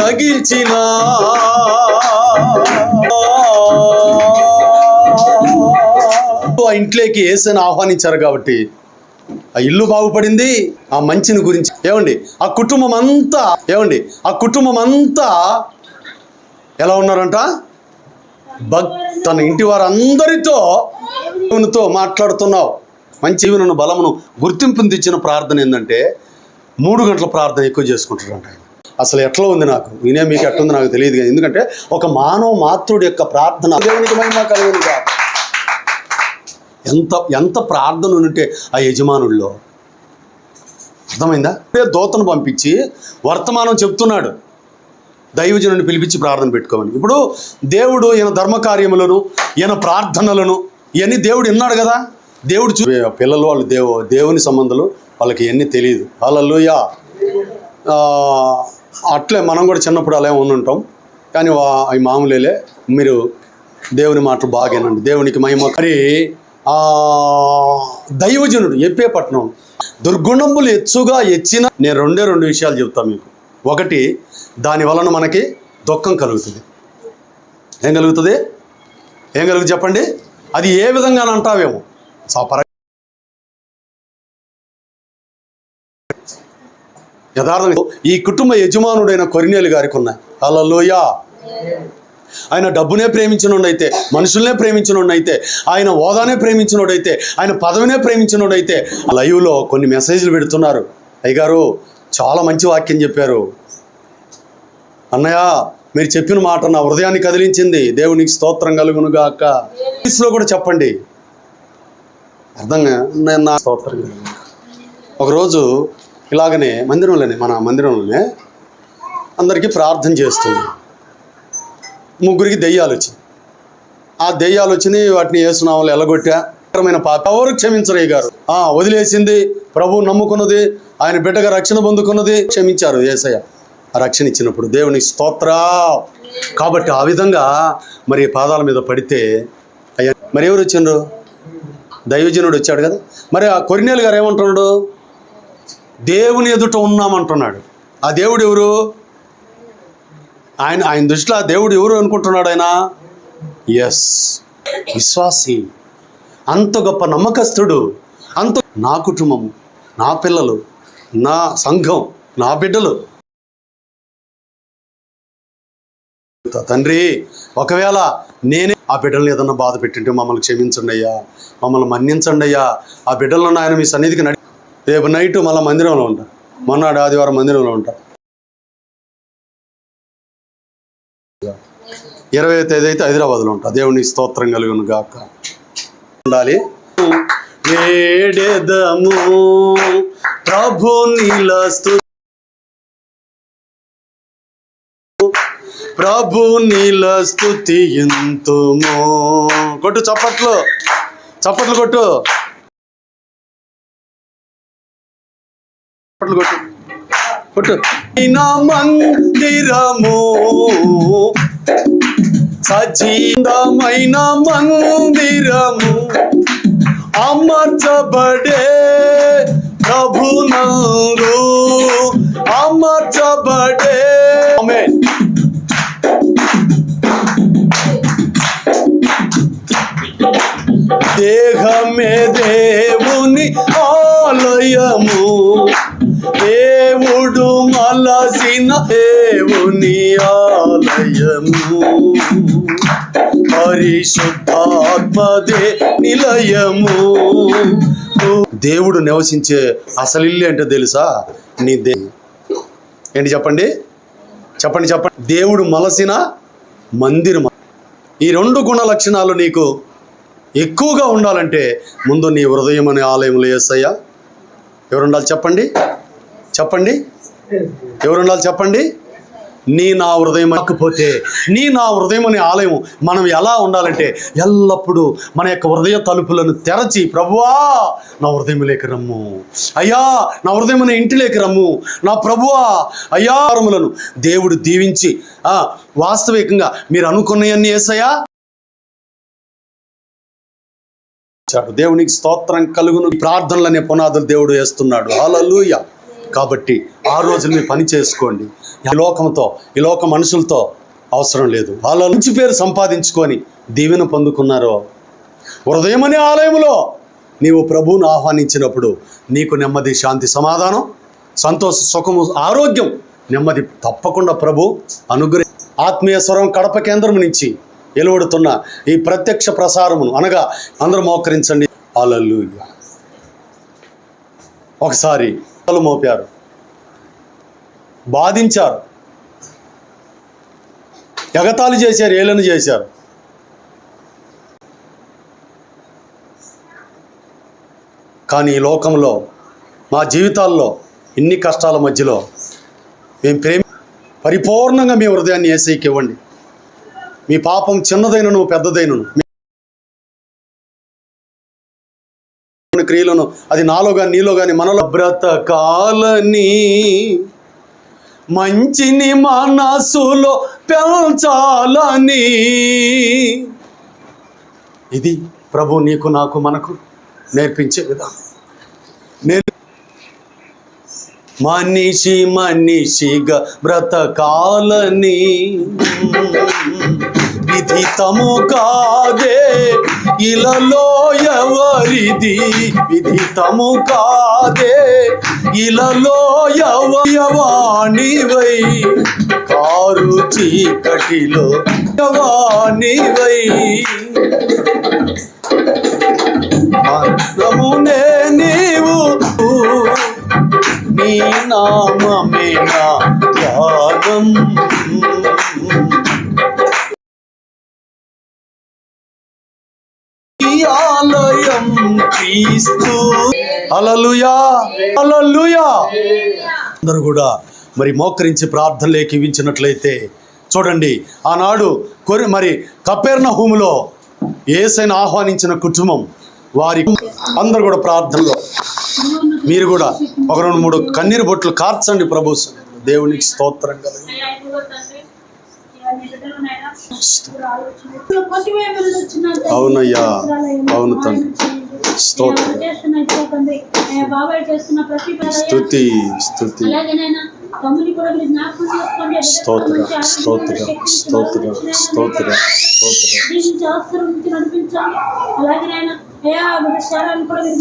రగిల్చిన. ఆ ఇంట్లోకి ఏసని ఆహ్వానించారు కాబట్టి ఆ ఇల్లు బాగుపడింది ఆ మంచిని గురించి. ఏమండి? ఆ కుటుంబం అంతా ఏమండి? ఆ కుటుంబం అంతా ఎలా ఉన్నారంట? భక్ తన ఇంటి వారందరితో దేవునితో మాట్లాడుతున్నావు. మంచి జీవనను బలమును గుర్తింపుని తెచ్చిన ప్రార్థన ఏంటంటే మూడు గంటల ప్రార్థన ఎక్కువ చేసుకుంటారంట ఆయన. అసలు ఎట్లా ఉంది నాకు? నేనే మీకు ఎట్లుంది నాకు తెలియదు కానీ ఎందుకంటే ఒక మానవ మాతృడి యొక్క ప్రార్థన దేవునికి మహిమ కలుగునుగా ఎంత ఎంత ప్రార్థన ఉంటే ఆ యజమానుల్లో? అర్థమైందా? దోతను దూతను పంపించి వర్తమానం చెప్తున్నాడు. దైవజనుని పిలిపించి ప్రార్థన పెట్టుకోమని. ఇప్పుడు దేవుడు ఈయన ధర్మకార్యములను ఈయన ప్రార్థనలను ఇవన్నీ దేవుడు విన్నాడు కదా? దేవుడు చూ పిల్లలు వాళ్ళు దేవు దేవుని సంబంధాలు వాళ్ళకి ఇవన్నీ తెలియదు వాళ్ళలుయా అట్లే మనం కూడా చిన్నప్పుడు అలా ఉండి ఉంటాం కానీ వా- అవి మామూలేలే. మీరు దేవుని మాటలు బాగేనండి దేవునికి మహిమ. మరి దైవజనుడు ఎప్పే పట్టణం దుర్గుణములు ఎచ్చుగా ఎచ్చిన నేను రెండే రెండు విషయాలు చెప్తాను మీకు. ఒకటి దాని వలన మనకి దుఃఖం కలుగుతుంది. ఏం కలుగుతుంది? ఏం కలుగుతుంది చెప్పండి? అది ఏ విధంగా అంటావేమో యథార్థం ఈ కుటుంబ యజమానుడైన కొరినేలు గారికి ఉన్నాయి. అలలోయా ఆయన డబ్బునే ప్రేమించినోడైతే మనుషుల్నే ప్రేమించినోడైతే ఆయన హోదానే ప్రేమించినోడైతే ఆయన పదవినే ప్రేమించినోడైతే లైవ్లో కొన్ని మెసేజ్లు పెడుతున్నారు. అయ్యగారు చాలా మంచి వాక్యం చెప్పారు. అన్నయ్య మీరు చెప్పిన మాట నా హృదయాన్ని కదిలించింది. దేవునికి స్తోత్రం కలుగును గాక ఇంగ్లీష్లో కూడా చెప్పండి. అర్థంగా నేను నా స్తోత్రం ఒకరోజు ఇలాగనే మందిరంలోనే మన మందిరంలోనే అందరికీ ప్రార్థన చేస్తుంది. ముగ్గురికి దెయ్యాలు వచ్చింది ఆ దెయ్యాలు వచ్చినాయి వాటిని వేసునామలు ఎలగొట్టా. భయంకరమైన పాప ఎవరు క్షమించరయ్య గారు ఆ వదిలేసింది. ప్రభు నమ్ముకున్నది ఆయన బిడ్డగా రక్షణ పొందుకున్నది క్షమించారు ఏసయ్య. రక్షణ ఇచ్చినప్పుడు దేవునికి స్తోత్ర కాబట్టి ఆ విధంగా మరి పాదాల మీద పడితే అయ్యా మరి ఎవరు వచ్చిండ్రు? దైవజనుడు వచ్చాడు కదా. మరి ఆ కొరినేలు గారు ఏమంటున్నాడు? దేవుని ఎదుట ఉన్నామంటున్నాడు. ఆ దేవుడు ఎవరు? ఆయన ఆయన దృష్టిలో ఆ దేవుడు ఎవరు అనుకుంటున్నాడు ఆయన? ఎస్ విశ్వాసి అంత గొప్ప నమ్మకస్తుడు. అంత నా కుటుంబం నా పిల్లలు నా సంఘం నా బిడ్డలు. తండ్రి ఒకవేళ నేనే ఆ బిడ్డలను ఏదన్నా బాధ పెట్టింటే మమ్మల్ని క్షమించండి అయ్యా. మమ్మల్ని మన్నించండి అయ్యా. ఆ బిడ్డలను ఆయన మీ సన్నిధికి నడి రేపు నైట్ మళ్ళీ మందిరంలో ఉంటా. మొన్నటి ఆదివారం మందిరంలో ఉంటా. ఇరవై తేదీ అయితే హైదరాబాద్లో ఉంటా. దేవుని స్తోత్రం కలిగిన గాక. ఉండాలి. వేడెదము ప్రభు నీలస్తు ప్రభు నీల స్థుతి ఎంతుమో. కొట్టు చప్పట్లు. చప్పట్లు కొట్టు. పాటలు కొట్టు. కొట్టు. మందిరము సజీవమైన మందిరము అమర్చబడే ప్రభునందు అమర్చబడే. దేహమే దేవుని ఆలయము. దేవుడు మలసిన దేవుని ఆలయము పరిశుద్ధాత్మదే నిలయము. దేవుడు నివసించే అసలు అంటే తెలుసా? నీ దే ఏంటి చెప్పండి? చెప్పండి చెప్పండి. దేవుడు మలసిన మందిరం ఈ రెండు గుణ లక్షణాలు నీకు ఎక్కువగా ఉండాలంటే ముందు నీ హృదయం అనే ఆలయంలో వేస్తాయా ఎవరు ఉండాలి చెప్పండి? చెప్పండి? ఎవరు ఉండాలి చెప్పండి? నీ నా హృదయం కాకపోతే నీ నా హృదయం అనే ఆలయం మనం ఎలా ఉండాలంటే ఎల్లప్పుడూ మన యొక్క హృదయ తలుపులను తెరచి ప్రభువా నా హృదయంలోకి రమ్ము. అయ్యా నా హృదయం అనే ఇంటిలోకి రమ్ము. నా ప్రభువా అయ్యారములను దేవుడు దీవించి ఆ, వాస్తవికంగా మీరు అనుకున్నవన్నీ వేసయ్యా దేవునికి స్తోత్రం కలుగును. ప్రార్థనలనే పునాదులు దేవుడు వేస్తున్నాడు. హల్లెలూయా. కాబట్టి ఆ రోజులు మీరు పని చేసుకోండి. ఈ లోకంతో ఈ లోక మనుషులతో అవసరం లేదు. వాళ్ళ మంచి పేరు సంపాదించుకొని దీవెన పొందుకున్నారో హృదయం అనే ఆలయంలో నీవు ప్రభువును ఆహ్వానించినప్పుడు నీకు నెమ్మది శాంతి సమాధానం సంతోష సుఖము ఆరోగ్యం నెమ్మది తప్పకుండా ప్రభు అనుగ్రహ ఆత్మీయ స్వరం కడప కేంద్రం నుంచి వెలువడుతున్న ఈ ప్రత్యక్ష ప్రసారమును అనగా అందరూ మోకరించండి. అలల్లు ఒకసారి తల మోపారు. బాధించారు. ఎగతాళి చేశారు ఏలను చేశారు. కానీ ఈ లోకంలో మా జీవితాల్లో ఇన్ని కష్టాల మధ్యలో మేము ప్రేమ పరిపూర్ణంగా మీ హృదయాన్ని ఏసైకి ఇవ్వండి. మీ పాపం చిన్నదైనను పెద్దదైనను. క్రియలను అది నాలో కానీ నీలో కానీ మనలో బ్రతకాలని మంచిని మనసులో పెంచాలని. ఇది ప్రభు నీకు నాకు మనకు నేర్పించే విధానం. నేను మనిషి మనిషిగా బ్రతకాలని. విధితము కాదే ఇలలో ఎవరిది విధితము కాదే ఇలలో యవయవాణివై కారు చీకటిలో యవాణివై మంత్రమునే నీవు నీ నామమే నా ధ్యానం క్రీస్తు. అలలుయా అలలుయా అందరూ కూడా మరి మోకరించి ప్రార్థనలోకి ఇవ్వించినట్లయితే చూడండి ఆనాడు కొరి మరి కపెర్ణ హూములో ఏసైన ఆహ్వానించిన కుటుంబం వారి అందరు కూడా ప్రార్థనలో. మీరు కూడా ఒక రెండు మూడు కన్నీరు బొట్లు కార్చండి ప్రభు దేవునికి స్తోత్రం కదా అవునయ్యా. అవును తండ్రి. స్తోత్రం. బాబాయ్ చేస్తున్న స్తుతి స్తుతి స్తోత్ర స్తోత్ర స్తోత్ర స్తోత్ర స్తోత్ర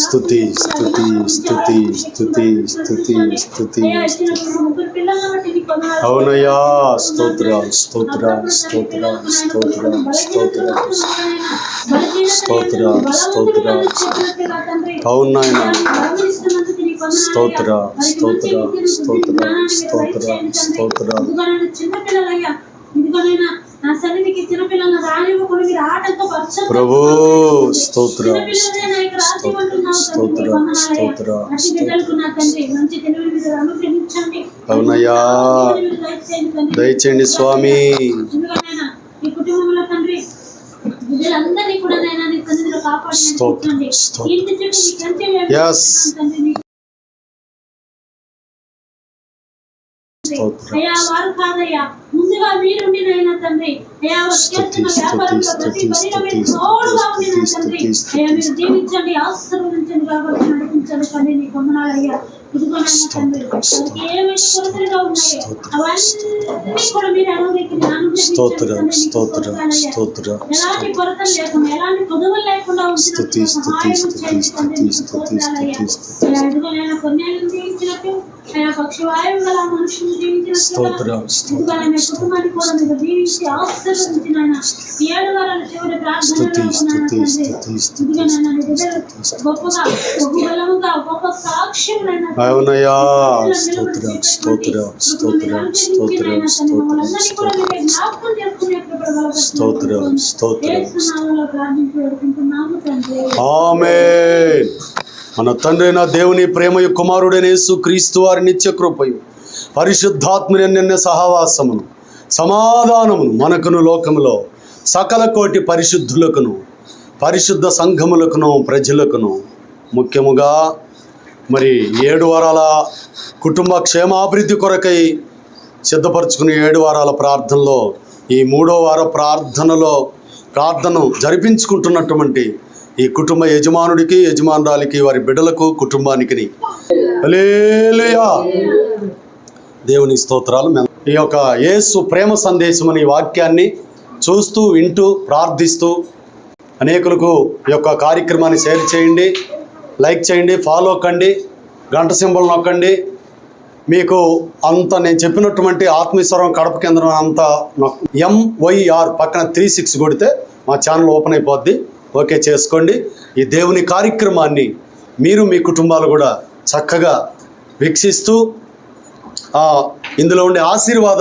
స్థుతి స్థుతి స్థుతి స్థుతి అలాగేనైనా అయ్యా వీళ్ళ శరాన్ని కూడా మీరు జ్ఞాపకం స్తుతి చేసుకోండి. స్తుతి స్తుతి అవునయ్యా స్తోత్ర స్తోత్ర స్తోత్ర స్తోత్ర స్తోత్ర. స్తోత్ర స్తోత్ర స్తోత్ర. స్తోత్ర స్తోత్ర స్తోత్ర స్తోత్ర ప్రభు స్తోత్ర స్తోత్ర స్తోత్ర అవునయ్యా. దయచేయండి స్వామి. అయ్యా వారు కాదయ్యా. ముందుగా మీరుండి నైనా తండ్రి. అయ్యా చేస్తున్న వ్యాపారంలో ప్రతి పనిలో మీరు తోడుగా ఉండి తండ్రి. అయ్యా మీరు. దీవించండి ఆశీర్వదించండి కాబట్టి నడిపించండి తండ్రి. నీ కొందనాలయ్యా స్తోత్ర స్తోత్ర. స్తోత్ర దీవించినట్టు అయ్యా పక్షి వాయువు గల మనుషులు దీవించినట్టు స్తోత్ర, స్తోత్ర, ఇదిగోనైనా కుటుంబాన్ని కూడా అవునయ్యా స్తోత్ర స్తోత్ర స్తోత్ర స్తోత్ర స్తోత్ర స్తోత్ర స్తోత్ర ఆమేన్ మన తండ్రైన దేవుని ప్రేమయు కుమారుడైన యేసు క్రీస్తు వారి నిత్య కృపయు పరిశుద్ధాత్మని నిన్న సహవాసమును సమాధానమును మనకును లోకములో సకల కోటి పరిశుద్ధులకును పరిశుద్ధ సంఘములకును ప్రజలకును ముఖ్యముగా మరి ఏడు వారాల కుటుంబ క్షేమాభివృద్ధి కొరకై సిద్ధపరచుకునే ఏడు వారాల ప్రార్థనలో ఈ మూడో వార ప్రార్థనలో ప్రార్థనను జరిపించుకుంటున్నటువంటి ఈ కుటుంబ యజమానుడికి యజమానురాలికి వారి బిడ్డలకు కుటుంబానికి దేవుని స్తోత్రాలు ఈ యొక్క యేసు ప్రేమ సందేశం అనే ఈ వాక్యాన్ని చూస్తూ వింటూ ప్రార్థిస్తూ అనేకులకు ఈ యొక్క కార్యక్రమాన్ని షేర్ చేయండి. లైక్ చేయండి ఫాలో కండి గంట సింబల్ నొక్కండి. మీకు అంత నేను చెప్పినటువంటి ఆత్మీశ్వరం కడప కేంద్రం అంత ఎంవైఆర్ పక్కన త్రీ సిక్స్ కొడితే మా ఛానల్ ఓపెన్ అయిపోద్ది. ఓకే చేసుకోండి. ఈ దేవుని కార్యక్రమాన్ని మీరు మీ కుటుంబాలు కూడా చక్కగా వీక్షిస్తూ ఇందులో ఉండే ఆశీర్వాదాలు